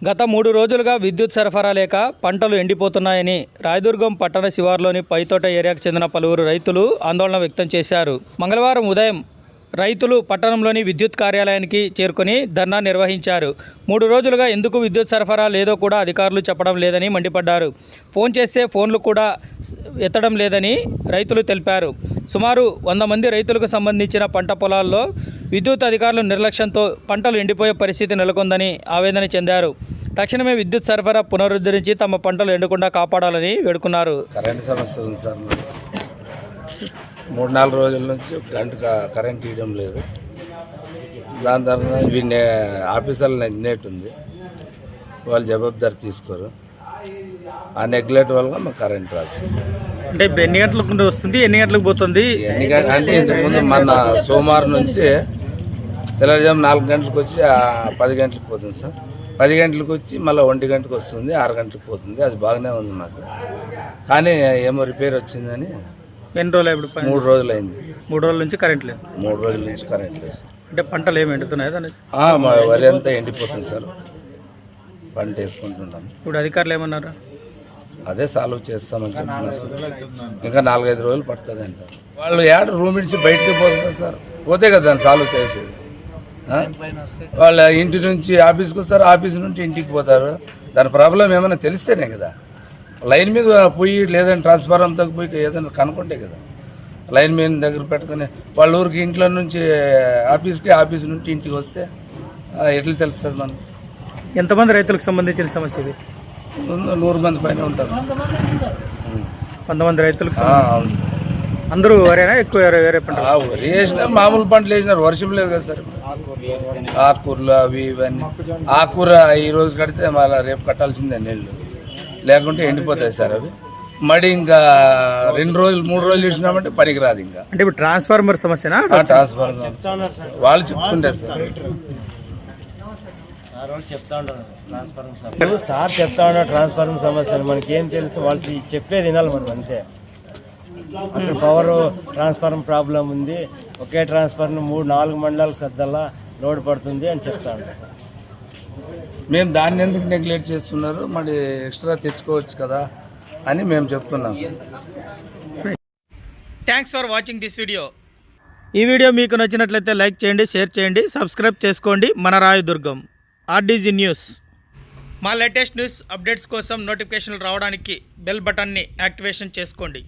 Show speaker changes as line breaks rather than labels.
గత మూడు రోజులుగా విద్యుత్ సరఫరా లేక పంటలు ఎండిపోతున్నాయని రాయదుర్గం పట్టణ శివార్లోని పైతోట ఏరియాకు చెందిన పలువురు రైతులు ఆందోళన వ్యక్తం చేశారు. మంగళవారం ఉదయం రైతులు పట్టణంలోని విద్యుత్ కార్యాలయానికి చేరుకొని ధర్నా నిర్వహించారు. మూడు రోజులుగా ఎందుకు విద్యుత్ సరఫరా లేదో కూడా అధికారులు చెప్పడం లేదని మండిపడ్డారు. ఫోన్ చేస్తే ఫోన్లు కూడా ఎత్తడం లేదని రైతులు తెలిపారు. సుమారు వంద మంది రైతులకు సంబంధించిన పంట పొలాల్లో విద్యుత్ అధికారుల నిర్లక్ష్యంతో పంటలు ఎండిపోయే పరిస్థితి నెలకొందని ఆవేదన చెందారు. తక్షణమే విద్యుత్ సరఫరా పునరుద్ధరించి తమ పంటలు ఎండకుండా కాపాడాలని వేడుకున్నారు.
కరెంట్ సమస్య ఉంది సార్ మూడు నాలుగు రోజుల నుంచి గంట కరెంట్ ఇవ్వడం లేదు. దాని తర్వాత ఇవి నే ఆఫీసర్ల నెగ్లెక్ట్ ఉంది. వాళ్ళు జవాబుదారి తీసుకోరు. ఆ నెగ్లెక్ట్ వల్ల మాకు కరెంట్ రాదు.
అంటే ఎన్ని గంటలకు వస్తుంది? ఎన్ని గంటలకు పోతుంది?
ఎన్ని గంటలు అంటే ఇంతకుముందు మన సోమవారం నుంచి తెల్లవారుజాము నాలుగు గంటలకు వచ్చి పది గంటలకు పోతుంది సార్. పది గంటలకు వచ్చి మళ్ళీ ఒంటి గంటకు వస్తుంది ఆరు గంటలకు పోతుంది. అది బాగానే ఉంది మాకు. కానీ ఏమో రిపేర్ వచ్చిందని
ఎన్ని రోజులు ఇప్పుడు పని?
మూడు రోజులు అయింది
మూడు రోజుల నుంచి కరెంట్ లేదు.
మూడు రోజుల నుంచి కరెంట్ లేదు సార్.
అంటే పంటలు ఏమి ఎండుతున్నాయి దాని
ఆ, మా వరి అంతా ఎండిపోతుంది సార్. పంట వేసుకుంటున్నాం.
ఇప్పుడు అధికారులు ఏమన్నారు?
అదే సాల్వ్ చేస్తామని చెప్తున్నారు ఇంకా నాలుగైదు రోజులు పడుతుంది అంట. వాళ్ళు ఏడ రూమ్ ఇడిచి బయటికి పోతారు సార్. పోతే కదా దాన్ని సాల్వ్ చేసేది. ఆ? వాళ్ళ ఇంటి నుంచి ఆఫీస్కి వస్తారు ఆఫీస్ నుంచి ఇంటికి పోతారు. దాని ప్రాబ్లం ఏమైనా తెలిస్తేనే కదా. లైన్ మీద పోయి లేదంటే ట్రాన్స్ఫారం పోయి ఏదైనా కనుక్కుంటే కదా. లైన్ మీద దగ్గర పెట్టుకుని వాళ్ళ ఊరికి ఇంట్లో నుంచి ఆఫీస్కి ఆఫీస్ నుంచి ఇంటికి వస్తే ఎట్లా తెలుస్తుంది మనకి?
ఎంతమంది రైతులకు సంబంధించిన సమస్య ఇది?
ముందు నూరు మంది పైన ఉంటారు.
కొంతమంది రైతులకు
అవును సార్.
అందరూ వరేనా? ఎక్కువ వేరే పంట
వరి మామూలు పంటలు వేసినారు వర్షం లేదు కదా సార్. ఆకుకూరలు అవి ఇవన్నీ. ఆకుకూర ఈ రోజు కడితే మళ్ళీ రేపు కట్టాల్సిందే నీళ్ళు లేకుంటే ఎండిపోతాయి సార్ అవి. మడి ఇంకా రెండు రోజులు మూడు రోజులు వేసినామంటే పనికి రాదు ఇంకా.
అంటే ఇప్పుడు ట్రాన్స్ఫార్మర్ సమస్యనా?
ఆ ట్రాన్స్ఫర్ వాళ్ళు చెప్పుకుంటారు సార్.
ఇప్పుడు సార్ చెప్తా ఉన్నా ట్రాన్స్ఫార్మర్ సమస్యలు మనకి ఏం తెలుసు? వాళ్ళు చెప్పేది వినాలి మనం అంతే. అక్కడ పవర్ ట్రాన్స్ఫార్మర్ ప్రాబ్లం ఉంది. ఒకే ట్రాన్స్ఫార్మర్ మూడు నాలుగు మండలాలకు సర్దల్లా లోడ్ పడుతుంది అని చెప్తా ఉంటారు
మేము దాన్ని ఎందుకు నెగ్లెక్ట్ చేస్తున్నారు? మరి ఎక్స్ట్రా తెచ్చుకోవచ్చు కదా అని మేము చెప్తున్నాం.
Thanks for watching this video ఈ వీడియో మీకు నచ్చినట్లయితే లైక్ చేయండి షేర్ చేయండి సబ్స్క్రైబ్ చేసుకోండి. మన రాయదుర్గం ఆర్డీజీ న్యూస్ మా లేటెస్ట్ న్యూస్ అప్డేట్స్ కోసం నోటిఫికేషన్లు రావడానికి బెల్ బటన్ని యాక్టివేషన్ చేసుకోండి.